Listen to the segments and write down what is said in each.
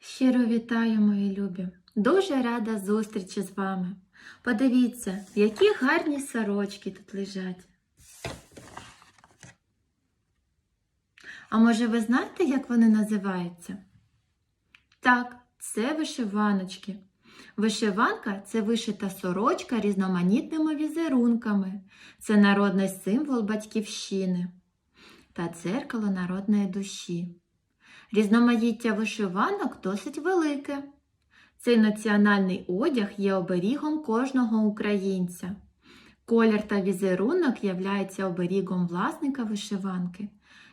Щиро вітаю, мої любі! Дуже рада зустрічі з вами. Подивіться, які гарні сорочки тут лежать. А може ви знаєте, як вони називаються? Так, це вишиваночки. Вишиванка це вишита сорочка різноманітними візерунками. Це народний символ батьківщини та дзеркало народної душі. Різноманіття вишиванок досить велике. Цей національний одяг є оберігом кожного українця. Колір та візерунок являються оберігом власника вишиванки.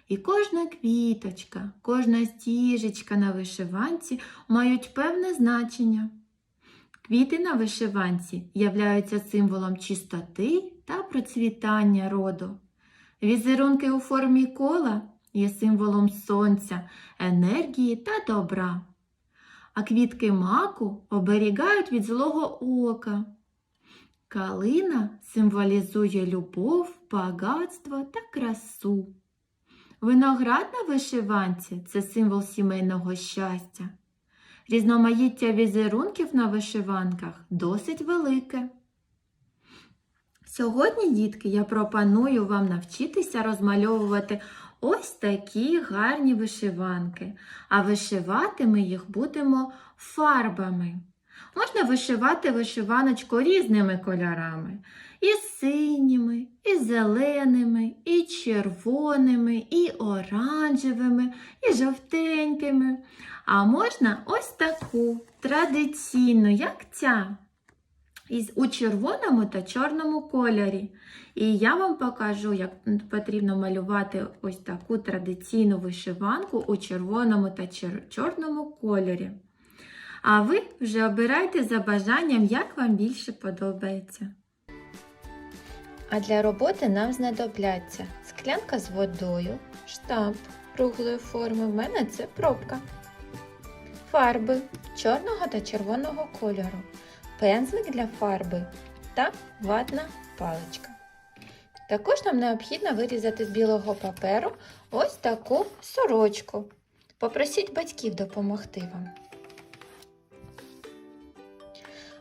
І кожна квіточка, кожна стіжечка на вишиванці мають певне значення. Квіти на вишиванці являються символом чистоти та процвітання роду. Візерунки у формі кола є символом сонця, енергії та добра. А квітки маку оберігають від злого ока. Калина символізує любов, багатство та красу. Виноград на вишиванці це символ сімейного щастя. Різноманіття візерунків на вишиванках досить велике. Сьогодні, дітки, я пропоную вам навчитися розмальовувати ось такі гарні вишиванки, а вишивати ми їх будемо фарбами. Можна вишивати вишиваночку різними кольорами. І синіми, і зеленими, і червоними, і оранжевими, і жовтенькими. А можна ось таку традиційну, як ця, у червоному та чорному кольорі. І я вам покажу, як потрібно малювати ось таку традиційну вишиванку у червоному та чорному кольорі. А ви вже обирайте за бажанням, як вам більше подобається. А для роботи нам знадобляться склянка з водою, штамп круглої форми, в мене це пробка, фарби чорного та червоного кольору, пензлик для фарби та ватна паличка. Також нам необхідно вирізати з білого паперу ось таку сорочку. Попросіть батьків допомогти вам.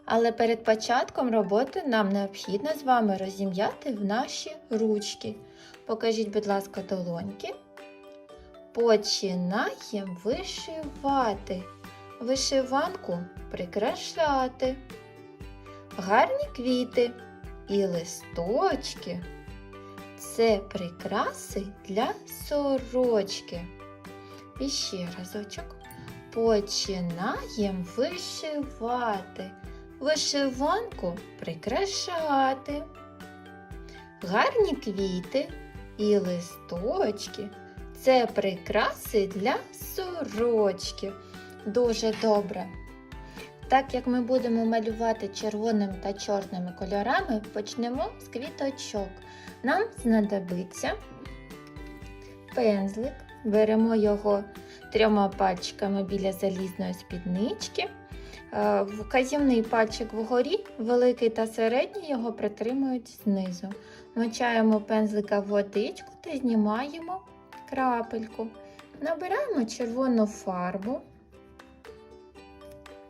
Але перед початком роботи нам необхідно з вами розім'яти в наші ручки. Покажіть, будь ласка, долоньки. Починаємо вишивати. Вишиванку прикрашати. Гарні квіти і листочки. Це прикраси для сорочки. І ще разочок. Починаємо вишивати. Вишиванку прикрашати. Гарні квіти і листочки. Це прикраси для сорочки. Дуже добре. Так як ми будемо малювати червоним та чорними кольорами, почнемо з квіточок. Нам знадобиться пензлик. Беремо його трьома пальчиками біля залізної спіднички. Е, Вказівний пальчик вгорі, великий та середній його притримують знизу. Мочаємо пензлика в водичку та знімаємо крапельку. Набираємо червону фарбу,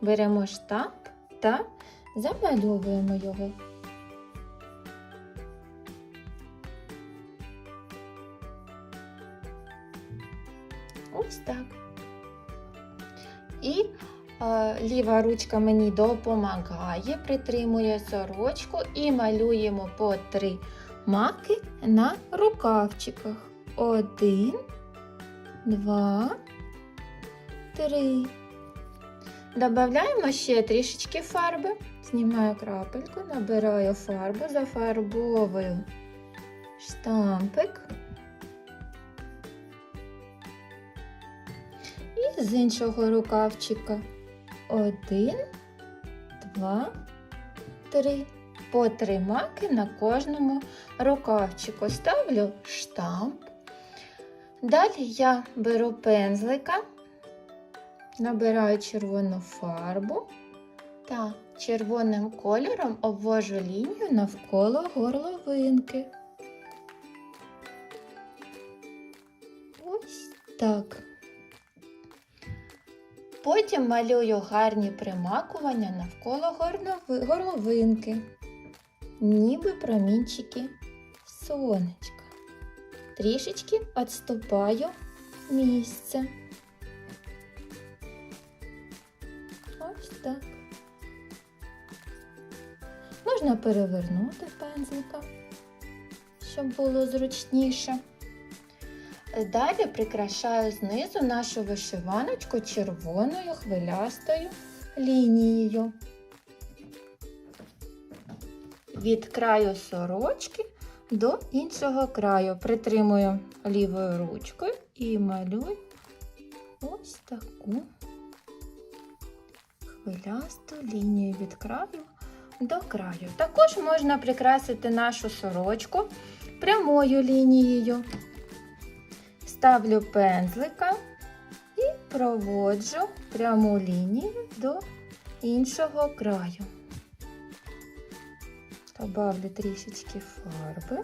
беремо штамп та замальовуємо його. Ось так. І е, ліва ручка мені допомагає, притримує сорочку і малюємо по три маки на рукавчиках. Один, два, три. Добавляємо ще трішечки фарби. Знімаю крапельку, набираю фарбу, зафарбовую штампик. І з іншого рукавчика один, два, три. По три маки на кожному рукавчику. Ставлю штамп. Далі я беру пензлика, набираю червону фарбу та червоним кольором обвожу лінію навколо горловинки. Ось так. Потім малюю гарні примакування навколо горловинки, ніби промінчики сонечка. Трішечки відступаю місце. Можна перевернути пензлика, щоб було зручніше. Далі прикрашаю знизу нашу вишиваночку червоною хвилястою лінією. Від краю сорочки до іншого краю притримую лівою ручкою і малюю ось таку хвилясту лінію від краю до краю. Також можна прикрасити нашу сорочку прямою лінією. Ставлю пензлика і проводжу пряму лінію до іншого краю. Добавлю трішечки фарби,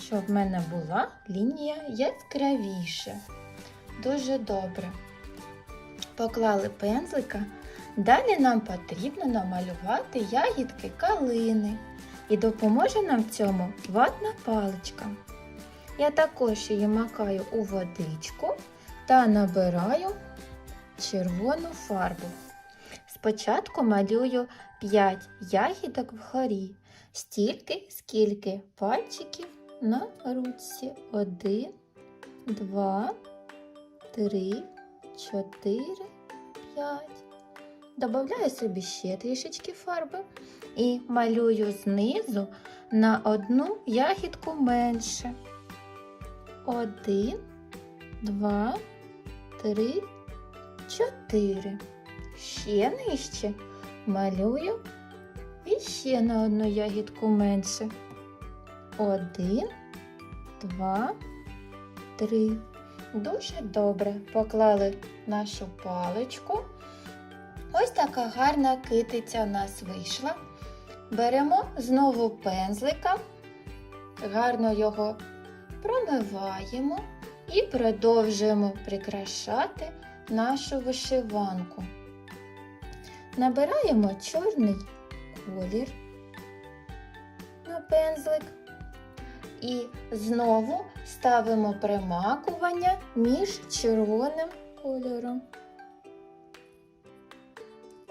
щоб в мене була лінія яскравіша. Дуже добре. Поклали пензлика. Далі нам потрібно намалювати ягідки калини. І допоможе нам в цьому ватна паличка. Я також її макаю у водичку та набираю червону фарбу. Спочатку малюю 5 ягідок вгорі, стільки, скільки пальчиків на руці. Один, два, три, чотири, п'ять. Добавляю собі ще трішечки фарби і малюю знизу на одну ягідку менше. Один, два, три, чотири. Ще нижче малюю і ще на одну ягідку менше. Один, два, три. Дуже добре поклали нашу паличку. Така гарна китиця у нас вийшла. Беремо знову пензлика, гарно його промиваємо і продовжуємо прикрашати нашу вишиванку. Набираємо чорний колір на пензлик і знову ставимо примакування між червоним кольором.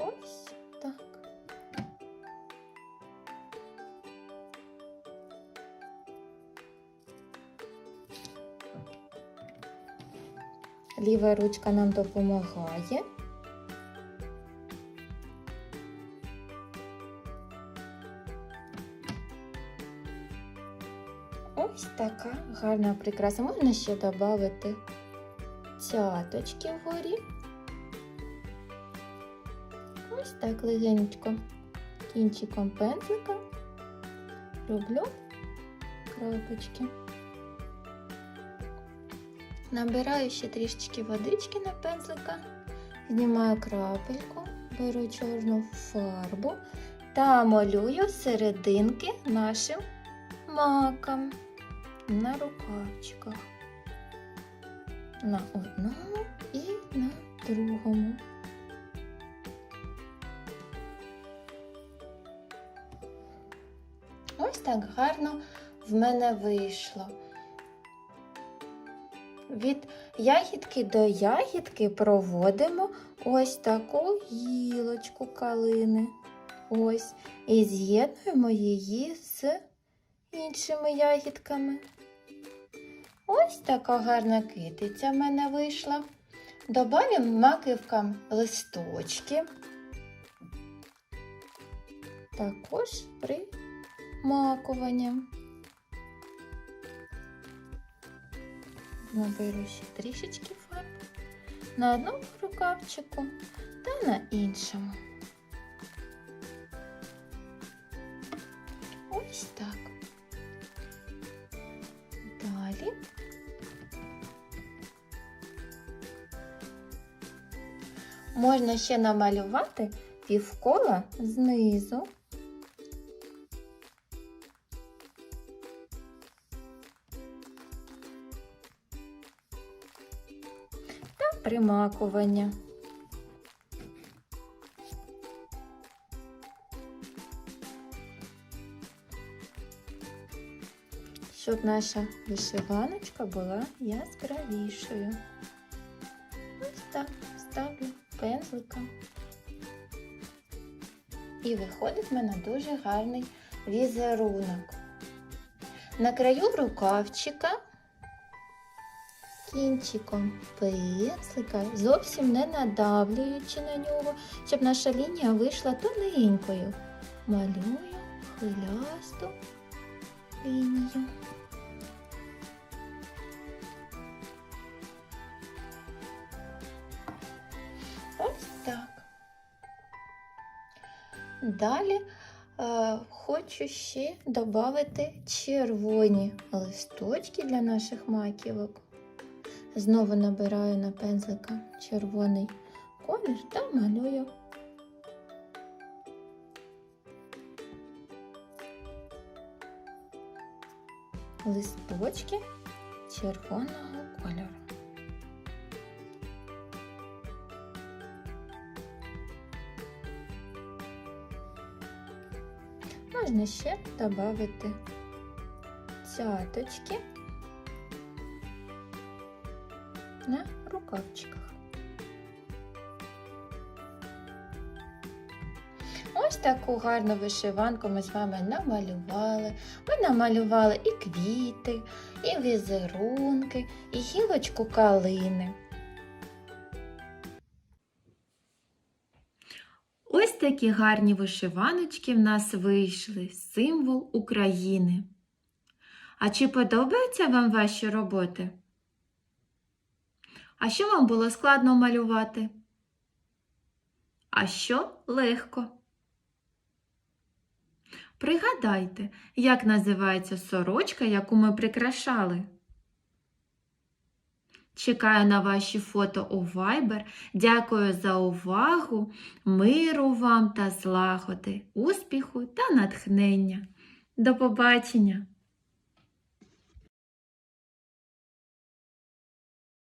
Ось так. Ліва ручка нам допомагає. Ось така гарна прикраса. Можна ще додати цяточки вгорі. Ось так легенько кінчиком пензлика роблю крапочки. Набираю ще трішечки водички на пензлика, знімаю крапельку, беру чорну фарбу та малюю серединки нашим маком на рукавчиках. На одному і на другому. Так гарно в мене вийшло. Від ягідки до ягідки проводимо ось таку гілочку калини. Ось. І з'єднуємо її з іншими ягідками. Ось така гарна китиця в мене вийшла. Добавимо маківкам листочки. Також примакуванням. Наберу ще трішечки фарб на одному рукавчику та на іншому. Ось так. Далі можна ще намалювати півкола знизу. примакування. Щоб наша вишиваночка була яскравішою. Ось так ставлю пензлика. І виходить в мене дуже гарний візерунок. На краю рукавчика кінчиком пензлика, зовсім не надавлюючи на нього, щоб наша лінія вийшла тоненькою. Малюю хвилясту лінію. Ось так. Далі е, хочу ще додати червоні листочки для наших маківок. Знову набираю на пензлика червоний колір та малюю. Листочки червоного кольору. Можна ще додати цяточки на рукавчиках. Ось таку гарну вишиванку ми з вами намалювали. Ми намалювали і квіти, і візерунки, і гілочку калини. Ось такі гарні вишиваночки в нас вийшли, символ України. А чи подобаються вам ваші роботи? А що вам було складно малювати? А що легко? Пригадайте, як називається сорочка, яку ми прикрашали. Чекаю на ваші фото у Viber. Дякую за увагу, миру вам та злагоди, успіху та натхнення. До побачення!